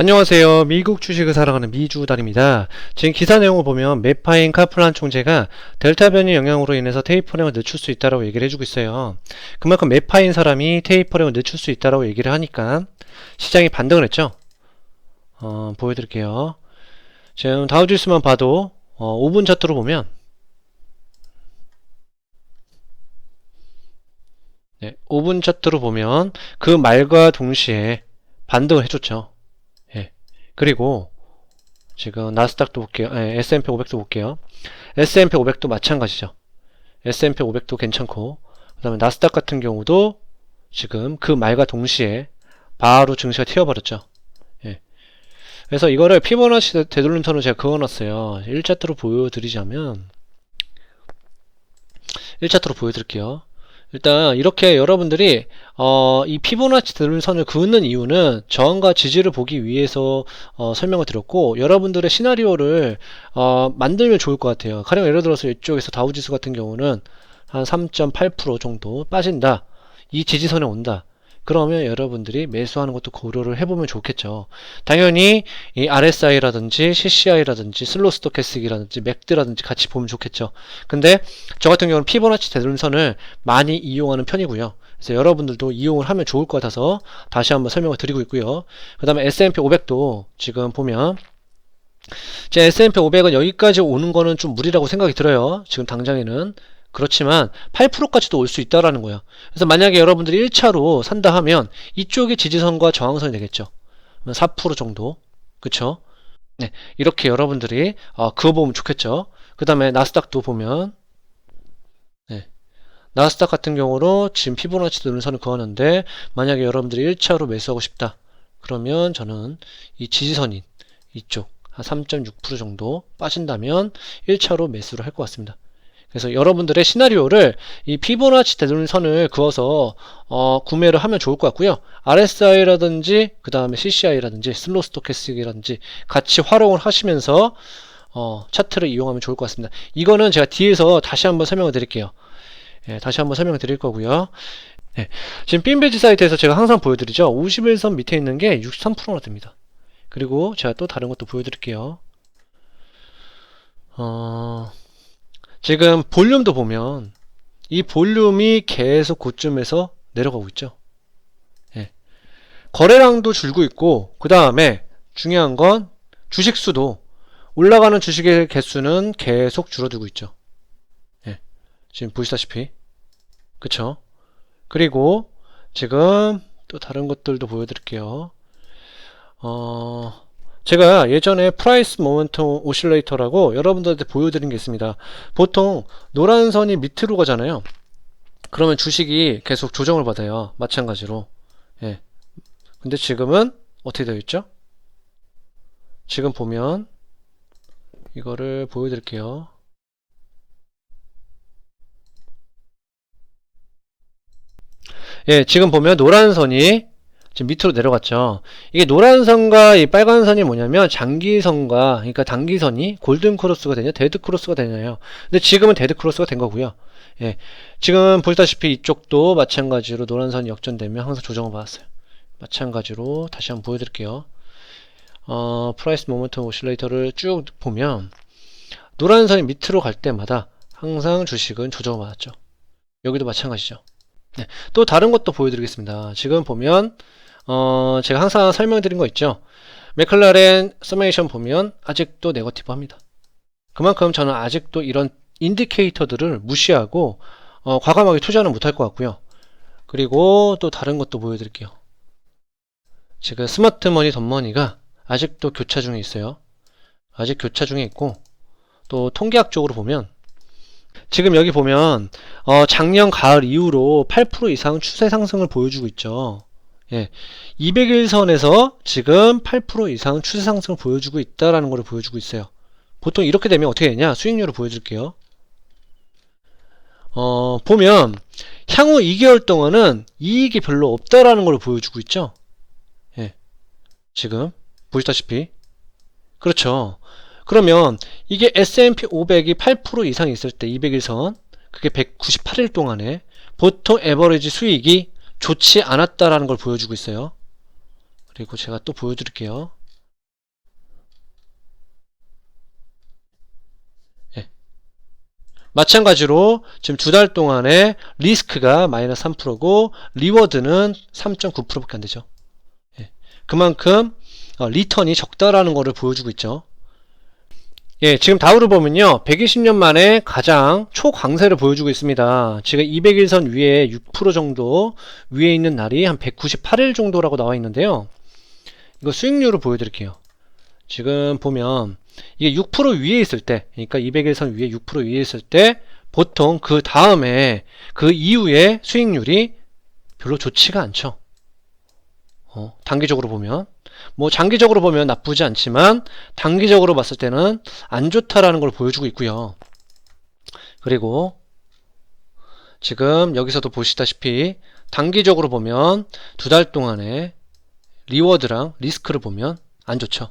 안녕하세요. 미국 주식을 사랑하는 미주달입니다. 지금 기사 내용을 보면 메파인 카플란 총재가 델타 변이 영향으로 인해서 테이퍼링을 늦출 수 있다고 얘기를 해주고 있어요. 그만큼 메파인 사람이 테이퍼링을 늦출 수 있다고 얘기를 하니까 시장이 반등을 했죠. 어, 보여드릴게요. 지금 다우지수만 봐도 어, 5분 차트로 보면 네, 5분 차트로 보면 그 말과 동시에 반등을 해줬죠. 예. 그리고 지금 나스닥도 볼게요. 예, S&P 500도 볼게요. S&P 500도 마찬가지죠. S&P 500도 괜찮고 그 다음에 나스닥 같은 경우도 지금 그 말과 동시에 바로 증시가 튀어버렸죠. 예. 그래서 이거를 피보나치 되돌림선으로 제가 그어놨어요. 1차트로 보여드리자면 1차트로 보여드릴게요. 일단 이렇게 여러분들이 어, 이 피보나치 되돌림선을 그는 이유는 저항과 지지를 보기 위해서 어, 설명을 드렸고 여러분들의 시나리오를 어, 만들면 좋을 것 같아요. 가령 예를 들어서 이쪽에서 다우지수 같은 경우는 한 3.8% 정도 빠진다. 이 지지선에 온다. 그러면 여러분들이 매수하는 것도 고려를 해보면 좋겠죠. 당연히 이 RSI라든지 CCI라든지 슬로 스토캐스틱이라든지 맥드라든지 같이 보면 좋겠죠. 근데 저 같은 경우는 피보나치 되돌림선을 많이 이용하는 편이고요. 그래서 여러분들도 이용을 하면 좋을 것 같아서 다시 한번 설명을 드리고 있고요. 그 다음에 S&P 500도 지금 보면 제 S&P 500은 여기까지 오는 거는 좀 무리라고 생각이 들어요. 지금 당장에는. 그렇지만 8%까지도 올 수 있다라는 거예요. 그래서 만약에 여러분들이 1차로 산다 하면 이쪽이 지지선과 저항선이 되겠죠. 4% 정도. 그쵸? 네. 이렇게 여러분들이 어, 그어보면 좋겠죠. 그 다음에 나스닥도 보면 네. 나스닥 같은 경우로 지금 피보나치 누른선을 그었는데 만약에 여러분들이 1차로 매수하고 싶다. 그러면 저는 이 지지선인 이쪽 한 3.6% 정도 빠진다면 1차로 매수를 할 것 같습니다. 그래서 여러분들의 시나리오를 이 피보나치 되돌림선을 그어서 어, 구매를 하면 좋을 것 같고요. RSI라든지 그 다음에 CCI라든지 슬로 스토캐스틱이라든지 같이 활용을 하시면서 어, 차트를 이용하면 좋을 것 같습니다. 이거는 제가 뒤에서 다시 한번 설명을 드릴게요. 예, 다시 한번 설명을 드릴 거고요. 예, 지금 핀베지 사이트에서 제가 항상 보여드리죠. 51선 밑에 있는 게 63%나 됩니다. 그리고 제가 또 다른 것도 보여드릴게요. 어... 지금 볼륨도 보면 이 볼륨이 계속 고점에서 내려가고 있죠. 예. 거래량도 줄고 있고 그 다음에 중요한 건 주식 수도 올라가는 주식의 개수는 계속 줄어들고 있죠. 예. 지금 보시다시피 그쵸? 그리고 지금 또 다른 것들도 보여드릴게요. 어... 제가 예전에 프라이스 모멘텀 오실레이터라고 여러분들한테 보여드린 게 있습니다. 보통 노란 선이 밑으로 가잖아요. 그러면 주식이 계속 조정을 받아요. 마찬가지로. 예. 근데 지금은 어떻게 되어 있죠? 지금 보면 이거를 보여드릴게요. 예, 지금 보면 노란 선이 지금 밑으로 내려갔죠. 이게 노란 선과 이 빨간 선이 뭐냐면 장기 선과 그러니까 단기 선이 골든 크로스가 되냐 데드 크로스가 되냐요. 근데 지금은 데드 크로스가 된 거고요. 예. 지금 보시다시피 이쪽도 마찬가지로 노란 선이 역전되면 항상 조정을 받았어요. 마찬가지로 다시 한번 보여드릴게요. 어, 프라이스 모멘텀 오실레이터를 쭉 보면 노란 선이 밑으로 갈 때마다 항상 주식은 조정을 받았죠. 여기도 마찬가지죠. 네, 또 다른 것도 보여드리겠습니다. 지금 보면 어, 제가 항상 설명드린 거 있죠. 맥클라렌 서메이션 보면 아직도 네거티브 합니다. 그만큼 저는 아직도 이런 인디케이터들을 무시하고 어, 과감하게 투자는 못할 것 같고요. 그리고 또 다른 것도 보여드릴게요. 지금 스마트머니 덤머니가 아직도 교차 중에 있어요. 아직 교차 중에 있고 또 통계학적으로 보면 지금 여기 보면 어, 작년 가을 이후로 8% 이상 추세 상승을 보여주고 있죠. 예, 200일선에서 지금 8% 이상 추세 상승을 보여주고 있다라는 것을 보여주고 있어요. 보통 이렇게 되면 어떻게 되냐? 수익률을 보여줄게요. 어, 보면 향후 2개월 동안은 이익이 별로 없다라는 걸 보여주고 있죠. 예, 지금 보시다시피 그렇죠. 그러면 이게 S&P 500이 8% 이상 있을 때 200일선 그게 198일 동안에 보통 에버리지 수익이 좋지 않았다라는 걸 보여주고 있어요. 그리고 제가 또 보여드릴게요. 예. 마찬가지로 지금 두 달 동안에 리스크가 마이너스 3%고 리워드는 3.9%밖에 안 되죠. 예. 그만큼 어, 리턴이 적다라는 것을 보여주고 있죠. 예, 지금 다우를 보면요. 120년 만에 가장 초강세를 보여주고 있습니다. 지금 200일선 위에 6% 정도 위에 있는 날이 한 198일 정도라고 나와 있는데요. 이거 수익률을 보여드릴게요. 지금 보면 이게 6% 위에 있을 때, 그러니까 200일선 위에 6% 위에 있을 때 보통 그 다음에 그 이후에 수익률이 별로 좋지가 않죠. 어, 단기적으로 보면 뭐 장기적으로 보면 나쁘지 않지만 단기적으로 봤을 때는 안 좋다라는 걸 보여주고 있고요. 그리고 지금 여기서도 보시다시피 단기적으로 보면 두 달 동안에 리워드랑 리스크를 보면 안 좋죠.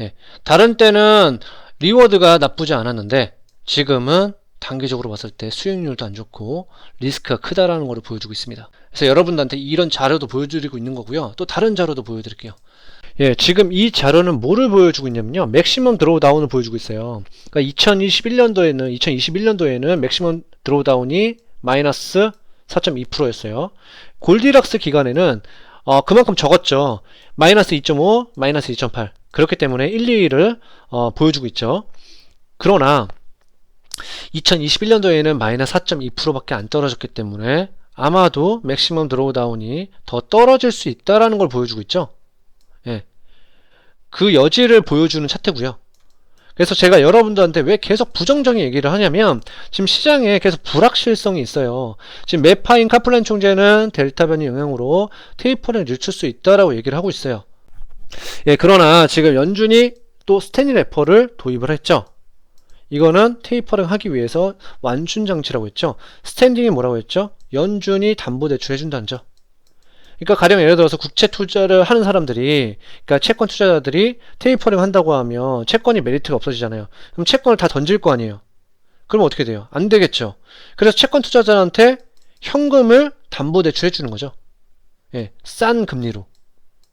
예. 다른 때는 리워드가 나쁘지 않았는데 지금은 단기적으로 봤을 때 수익률도 안 좋고 리스크가 크다라는 것을 보여주고 있습니다. 그래서 여러분들한테 이런 자료도 보여드리고 있는 거고요. 또 다른 자료도 보여드릴게요. 예, 지금 이 자료는 뭐를 보여주고 있냐면요. 맥시멈 드로우다운을 보여주고 있어요. 그러니까 2021년도에는 2021년도에는 맥시멈 드로우다운이 마이너스 4.2%였어요. 골디락스 기간에는 어, 그만큼 적었죠. 마이너스 2.5, 마이너스 2.8. 그렇기 때문에 1, 2를 어, 보여주고 있죠. 그러나 2021년도에는 마이너스 4.2%밖에 안 떨어졌기 때문에 아마도 맥시멈 드로우다운이 더 떨어질 수 있다라는 걸 보여주고 있죠. 예. 그 여지를 보여주는 차트고요. 그래서 제가 여러분들한테 왜 계속 부정적인 얘기를 하냐면 지금 시장에 계속 불확실성이 있어요. 지금 메파인 카플란 총재는 델타 변이 영향으로 테이퍼를 늦출 수 있다라고 얘기를 하고 있어요. 예, 그러나 지금 연준이 또 스탠리 래퍼를 도입을 했죠. 이거는 테이퍼링 하기 위해서 완충 장치라고 했죠. 스탠딩이 뭐라고 했죠? 연준이 담보 대출 해준다는 점. 그러니까 가령 예를 들어서 국채 투자를 하는 사람들이 그러니까 채권 투자자들이 테이퍼링 한다고 하면 채권이 메리트가 없어지잖아요. 그럼 채권을 다 던질 거 아니에요. 그럼 어떻게 돼요? 안 되겠죠. 그래서 채권 투자자한테 현금을 담보 대출해 주는 거죠. 예, 싼 금리로.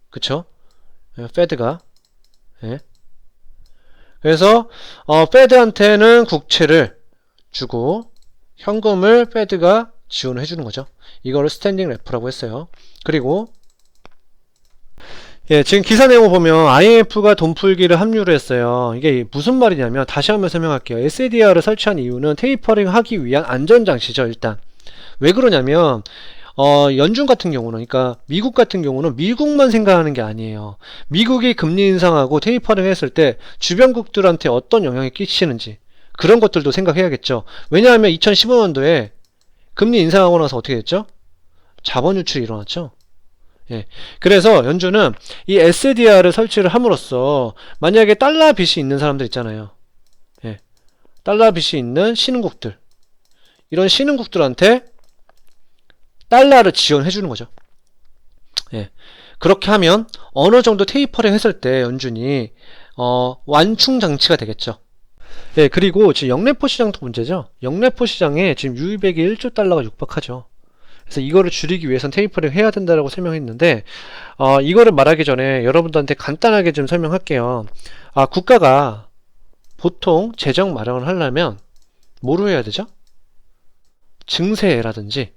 그쵸? 예, 페드가. 예. 그래서 어, 페드한테는 국채를 주고 현금을 페드가 지원을 해주는 거죠. 이거를 스탠딩 래프라고 했어요. 그리고 예, 지금 기사 내용을 보면 IMF가 돈 풀기를 합류를 했어요. 이게 무슨 말이냐면 다시 한번 설명할게요. SADR을 설치한 이유는 테이퍼링 하기 위한 안전 장치죠, 일단. 왜 그러냐면 어, 연준 같은 경우는, 그러니까 미국 같은 경우는 미국만 생각하는 게 아니에요. 미국이 금리 인상하고 테이퍼링 했을 때 주변국들한테 어떤 영향이 끼치는지 그런 것들도 생각해야겠죠. 왜냐하면 2015년도에 금리 인상하고 나서 어떻게 됐죠? 자본 유출이 일어났죠. 예. 그래서 연준은 이 SDR을 설치를 함으로써 만약에 달러 빚이 있는 사람들 있잖아요. 예. 달러 빚이 있는 신흥국들. 이런 신흥국들한테 달러를 지원해 주는 거죠. 예. 그렇게 하면 어느 정도 테이퍼링 했을 때 연준이 어, 완충 장치가 되겠죠. 예, 그리고 지금 영래포 시장도 문제죠. 영래포 시장에 지금 유입액이 1조 달러가 육박하죠. 그래서 이거를 줄이기 위해선 테이퍼링 해야 된다라고 설명했는데 어, 이거를 말하기 전에 여러분들한테 간단하게 좀 설명할게요. 아, 국가가 보통 재정 마련을 하려면 뭐로 해야 되죠? 증세라든지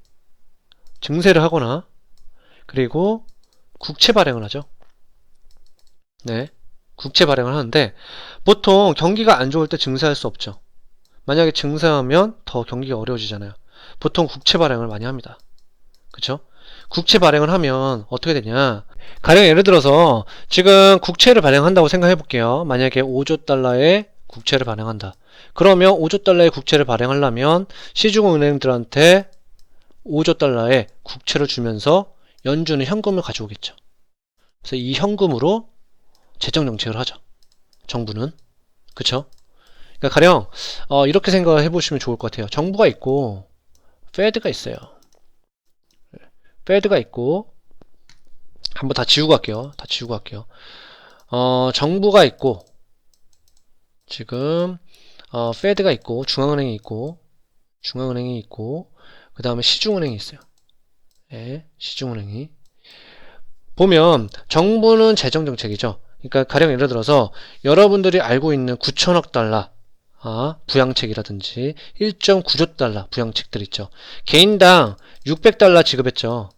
증세를 하거나 그리고 국채 발행을 하죠. 네. 국채 발행을 하는데 보통 경기가 안 좋을 때 증세할 수 없죠. 만약에 증세하면 더 경기가 어려워지잖아요. 보통 국채 발행을 많이 합니다. 그쵸? 국채 발행을 하면 어떻게 되냐. 가령 예를 들어서 지금 국채를 발행한다고 생각해 볼게요. 만약에 5조 달러의 국채를 발행한다. 그러면 5조 달러의 국채를 발행하려면 시중은행들한테 5조 달러의 국채를 주면서 연준은 현금을 가져오겠죠. 그래서 이 현금으로 재정 정책을 하죠. 정부는. 그쵸? 그러니까 가령 어, 이렇게 생각을 해보시면 좋을 것 같아요. 정부가 있고 페드가 있어요. 페드가 있고 한번 다 지우고 갈게요. 다 지우고 갈게요. 어, 정부가 있고 지금 어, 페드가 있고 중앙은행이 있고 중앙은행이 있고 그 다음에 시중은행이 있어요. 예, 시중은행이. 보면 정부는 재정 정책이죠. 그러니까 가령 예를 들어서 여러분들이 알고 있는 9천억 달러 아, 부양책이라든지 1.9조 달러 부양책들 있죠. 개인당 600달러 지급했죠.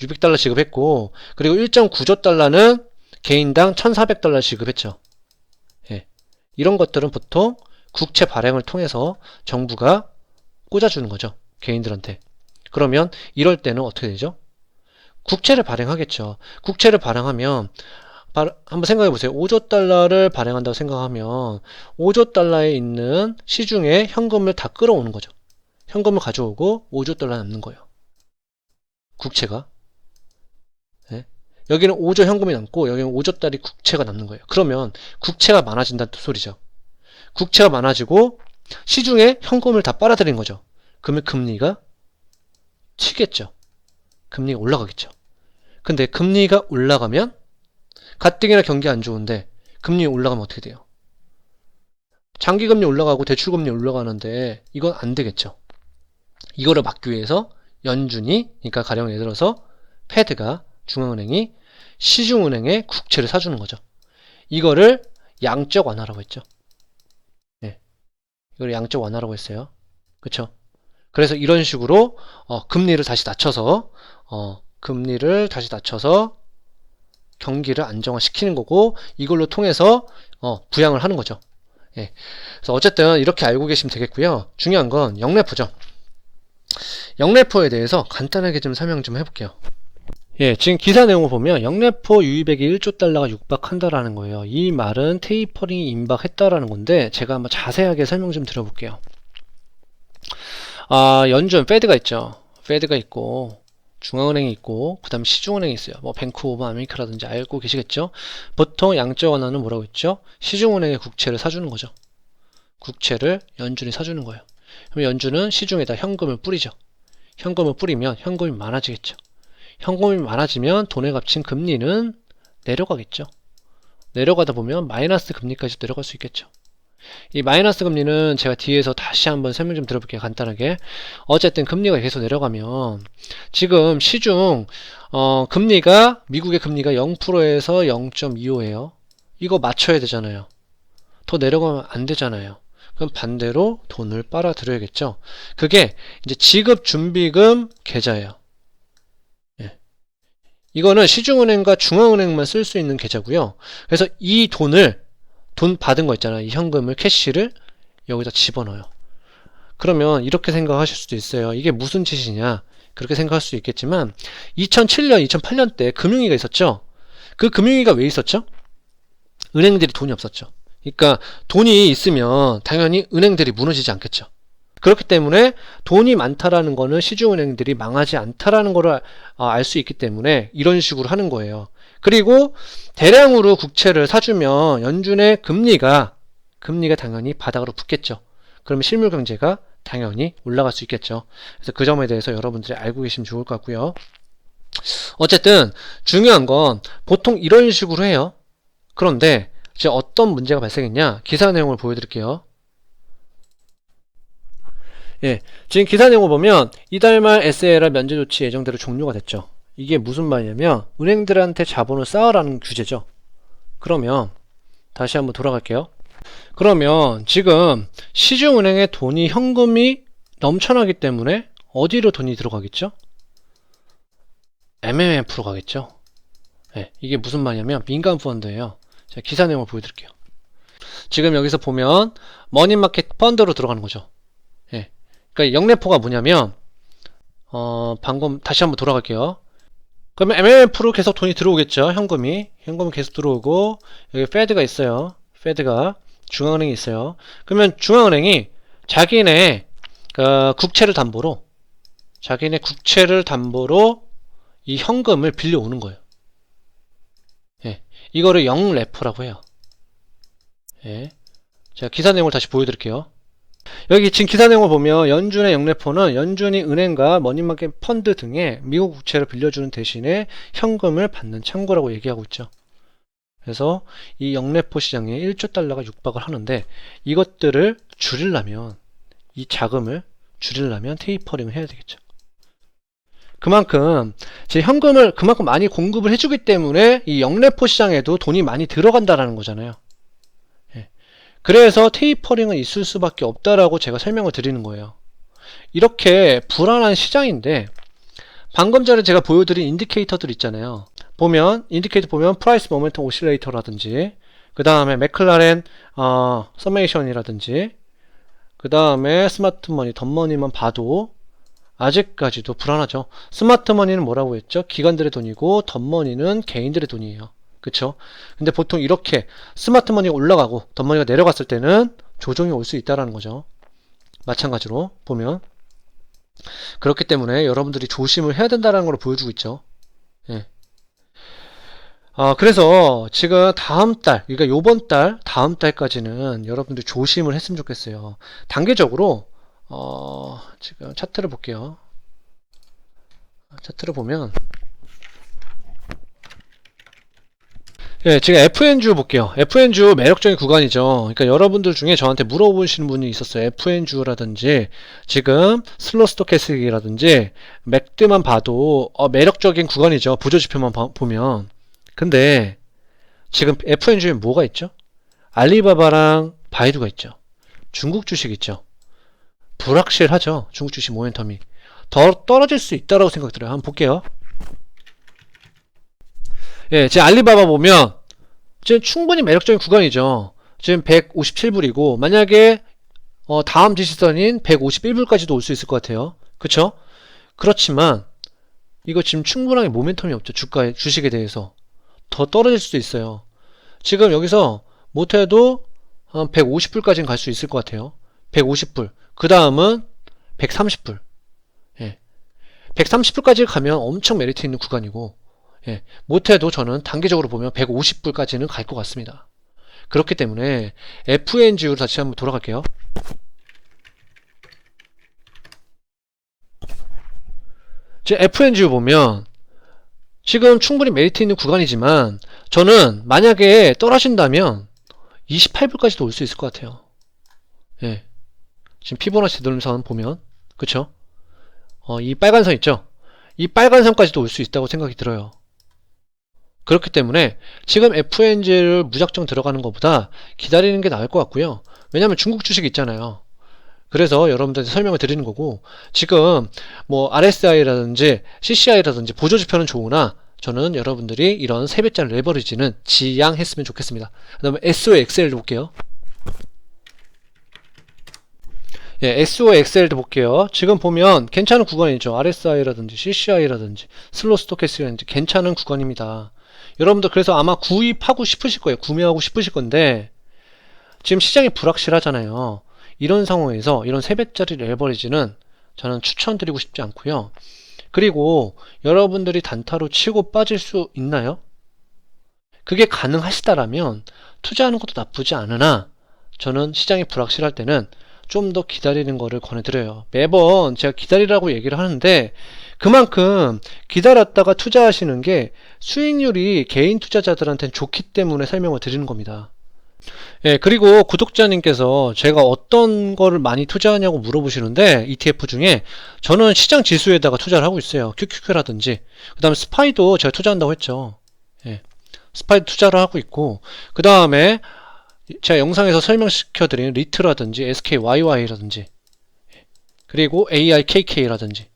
600달러 지급했고 그리고 1.9조 달러는 개인당 1,400달러 지급했죠. 예. 이런 것들은 보통 국채 발행을 통해서 정부가 꽂아주는 거죠. 개인들한테. 그러면 이럴 때는 어떻게 되죠? 국채를 발행하겠죠. 국채를 발행하면 발- 한번 생각해 보세요. 5조 달러를 발행한다고 생각하면 5조 달러에 있는 시중에 현금을 다 끌어오는 거죠. 현금을 가져오고 5조 달러 남는 거예요. 국채가. 예? 여기는 5조 현금이 남고 여기는 5조 달러 국채가 남는 거예요. 그러면 국채가 많아진다는 소리죠. 국채가 많아지고 시중에 현금을 다 빨아들인 거죠. 그러면 금리가 튀겠죠. 금리가 올라가겠죠. 근데 금리가 올라가면 가뜩이나 경기 안 좋은데 금리 올라가면 어떻게 돼요? 장기 금리 올라가고 대출 금리 올라가는데 이건 안 되겠죠. 이거를 막기 위해서 연준이 그러니까 가령 예를 들어서 패드가 중앙은행이 시중은행에 국채를 사주는 거죠. 이거를 양적 완화라고 했죠. 예. 이걸 양적 완화라고 했어요. 그쵸? 그래서 이런 식으로 어, 금리를 다시 낮춰서 어, 금리를 다시 낮춰서 경기를 안정화시키는 거고 이걸로 통해서 어, 부양을 하는 거죠. 예. 그래서 어쨌든 이렇게 알고 계시면 되겠고요. 중요한 건 영래포죠. 영래포에 대해서 간단하게 좀 설명 좀 해볼게요. 예, 지금 기사 내용을 보면 영래포 유입액이 1조 달러가 육박한다라는 거예요. 이 말은 테이퍼링이 임박했다라는 건데 제가 한번 자세하게 설명 좀 드려볼게요. 아, 연준 페드가 있죠. 페드가 있고 중앙은행이 있고 그 다음에 시중은행이 있어요. 뭐 뱅크 오브 아메리카라든지 알고 계시겠죠? 보통 양적 완화는 뭐라고 했죠? 시중은행의 국채를 사주는 거죠. 국채를 연준이 사주는 거예요. 그럼 연준은 시중에다 현금을 뿌리죠. 현금을 뿌리면 현금이 많아지겠죠. 현금이 많아지면 돈에 값인 금리는 내려가겠죠. 내려가다 보면 마이너스 금리까지 내려갈 수 있겠죠. 이 마이너스 금리는 제가 뒤에서 다시 한번 설명 좀 드려볼게요. 간단하게. 어쨌든 금리가 계속 내려가면 지금 시중 어, 금리가 미국의 금리가 0%에서 0.25예요. 이거 맞춰야 되잖아요. 더 내려가면 안 되잖아요. 그럼 반대로 돈을 빨아들여야겠죠. 그게 이제 지급 준비금 계좌예요. 예. 이거는 시중은행과 중앙은행만 쓸 수 있는 계좌고요. 그래서 이 돈을 돈 받은 거 있잖아요. 이 현금을 캐시를 여기다 집어넣어요. 그러면 이렇게 생각하실 수도 있어요. 이게 무슨 짓이냐? 그렇게 생각할 수 있겠지만 2007년, 2008년 때 금융위기가 있었죠. 그 금융위기가 왜 있었죠? 은행들이 돈이 없었죠. 그러니까 돈이 있으면 당연히 은행들이 무너지지 않겠죠. 그렇기 때문에 돈이 많다라는 거는 시중은행들이 망하지 않다라는 거를 알 수 있기 때문에 이런 식으로 하는 거예요. 그리고 대량으로 국채를 사주면 연준의 금리가 금리가 당연히 바닥으로 붙겠죠. 그러면 실물 경제가 당연히 올라갈 수 있겠죠. 그래서 그 점에 대해서 여러분들이 알고 계시면 좋을 것 같고요. 어쨌든 중요한 건 보통 이런 식으로 해요. 그런데 이제 어떤 문제가 발생했냐? 기사 내용을 보여드릴게요. 예, 지금 기사 내용을 보면 이달 말 SLR 면제 조치 예정대로 종료가 됐죠. 이게 무슨 말이냐면 은행들한테 자본을 쌓으라는 규제죠. 그러면 다시 한번 돌아갈게요. 그러면 지금 시중은행에 돈이 현금이 넘쳐나기 때문에 어디로 돈이 들어가겠죠? MMF로 가겠죠. 네, 이게 무슨 말이냐면 민간 펀드예요. 제가 기사 내용을 보여드릴게요. 지금 여기서 보면 머니마켓 펀드로 들어가는 거죠. 예. 그러니까 영래포가 뭐냐면 어, 방금 다시 한번 돌아갈게요. 그러면 MMF로 계속 돈이 들어오겠죠. 현금이. 현금이 계속 들어오고 여기 페드가 있어요. 페드가 중앙은행이 있어요. 그러면 중앙은행이 자기네 어, 국채를 담보로 자기네 국채를 담보로 이 현금을 빌려오는 거예요. 예. 이거를 영래포라고 해요. 예. 제가 기사 내용을 다시 보여드릴게요. 여기 지금 기사 내용을 보면 연준의 영래포는 연준이 은행과 머니마켓 펀드 등의 미국 국채를 빌려주는 대신에 현금을 받는 창구라고 얘기하고 있죠. 그래서 이 영래포 시장에 1조 달러가 육박을 하는데 이것들을 줄이려면 이 자금을 줄이려면 테이퍼링을 해야 되겠죠. 그만큼 제 현금을 그만큼 많이 공급을 해주기 때문에 이 영래포 시장에도 돈이 많이 들어간다라는 거잖아요. 예. 그래서 테이퍼링은 있을 수밖에 없다라고 제가 설명을 드리는 거예요. 이렇게 불안한 시장인데 방금 전에 제가 보여드린 인디케이터들 있잖아요. 보면 인디케이터 보면 프라이스 모멘텀 오실레이터라든지 그 다음에 맥클라렌 어, 서메이션이라든지 그 다음에 스마트머니 덤머니만 봐도 아직까지도 불안하죠. 스마트머니는 뭐라고 했죠? 기관들의 돈이고 덤머니는 개인들의 돈이에요. 그쵸? 근데 보통 이렇게 스마트머니가 올라가고 덤머니가 내려갔을 때는 조정이 올 수 있다라는 거죠. 마찬가지로 보면 그렇기 때문에 여러분들이 조심을 해야 된다는 걸 보여주고 있죠. 예. 아, 그래서 지금 다음 달, 그러니까 요번 달, 다음 달까지는 여러분들이 조심을 했으면 좋겠어요. 단계적으로, 어, 지금 차트를 볼게요. 차트를 보면, 예, 지금 FN주 볼게요. FN주 매력적인 구간이죠. 그러니까 여러분들 중에 저한테 물어보시는 분이 있었어요. FN주라든지 지금 슬로 스토캐스틱이라든지 맥드만 봐도 어, 매력적인 구간이죠. 부조 지표만 봐- 보면. 근데 지금 FN주에 뭐가 있죠? 알리바바랑 바이두가 있죠. 중국 주식 있죠. 불확실하죠. 중국 주식 모멘텀이. 더 떨어질 수 있다라고 생각 들어요. 한번 볼게요. 예, 제 알리바바 보면 지금 충분히 매력적인 구간이죠. 지금 157불이고 만약에 어, 다음 지시선인 151불까지도 올 수 있을 것 같아요. 그쵸? 그렇지만 이거 지금 충분하게 모멘텀이 없죠. 주가에 주식에 대해서 더 떨어질 수도 있어요. 지금 여기서 못해도 한 150불까지는 갈 수 있을 것 같아요. 150불. 그 다음은 130불. 예. 130불까지 가면 엄청 메리트 있는 구간이고 예, 못해도 저는 단기적으로 보면 150불까지는 갈 것 같습니다. 그렇기 때문에 FNG로 다시 한번 돌아갈게요. 제 FNG 보면 지금 충분히 메리트 있는 구간이지만 저는 만약에 떨어진다면 28불까지도 올 수 있을 것 같아요. 예. 지금 피보나치 늘림선 보면 그쵸? 어, 이 빨간 선 있죠? 이 빨간 선까지도 올 수 있다고 생각이 들어요. 그렇기 때문에 지금 FNG를 무작정 들어가는 것보다 기다리는 게 나을 것 같고요. 왜냐하면 중국 주식 있잖아요. 그래서 여러분들한테 설명을 드리는 거고 지금 뭐 RSI라든지 CCI라든지 보조 지표는 좋으나 저는 여러분들이 이런 세배짜리 레버리지는 지양했으면 좋겠습니다. 그 다음에 SOXL도 볼게요. 예, SOXL도 볼게요. 지금 보면 괜찮은 구간이죠. RSI라든지 CCI라든지 슬로 스토캐스라든지 괜찮은 구간입니다. 여러분들 그래서 아마 구입하고 싶으실 거예요. 구매하고 싶으실 건데 지금 시장이 불확실하잖아요. 이런 상황에서 이런 3배짜리 레버리지는 저는 추천드리고 싶지 않고요. 그리고 여러분들이 단타로 치고 빠질 수 있나요? 그게 가능하시다라면 투자하는 것도 나쁘지 않으나 저는 시장이 불확실할 때는 좀 더 기다리는 거를 권해드려요. 매번 제가 기다리라고 얘기를 하는데 그만큼 기다렸다가 투자하시는 게 수익률이 개인 투자자들한테는 좋기 때문에 설명을 드리는 겁니다. 예, 그리고 구독자님께서 제가 어떤 거를 많이 투자하냐고 물어보시는데 ETF 중에 저는 시장 지수에다가 투자를 하고 있어요. QQQ라든지 그 다음에 스파이도 제가 투자한다고 했죠. 예, 스파이도 투자를 하고 있고 그 다음에 제가 영상에서 설명시켜드린 리트라든지 SKYY라든지 그리고 AIKK라든지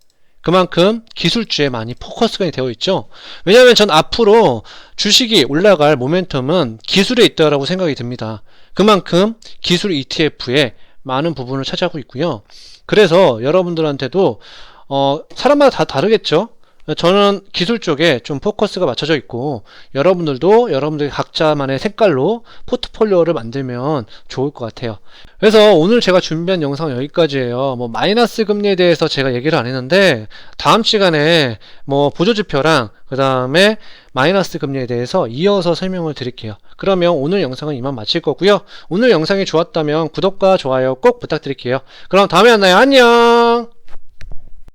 그만큼 기술주에 많이 포커스가 되어 있죠. 왜냐하면 전 앞으로 주식이 올라갈 모멘텀은 기술에 있다라고 생각이 듭니다. 그만큼 기술 ETF에 많은 부분을 차지하고 있고요. 그래서 여러분들한테도 어, 사람마다 다 다르겠죠. 저는 기술 쪽에 좀 포커스가 맞춰져 있고 여러분들도 여러분들 각자만의 색깔로 포트폴리오를 만들면 좋을 것 같아요. 그래서 오늘 제가 준비한 영상 은 여기까지예요. 뭐 마이너스 금리에 대해서 제가 얘기를 안 했는데 다음 시간에 뭐 보조지표랑 그 다음에 마이너스 금리에 대해서 이어서 설명을 드릴게요. 그러면 오늘 영상은 이만 마칠 거고요. 오늘 영상이 좋았다면 구독과 좋아요 꼭 부탁드릴게요. 그럼 다음에 만나요. 안녕!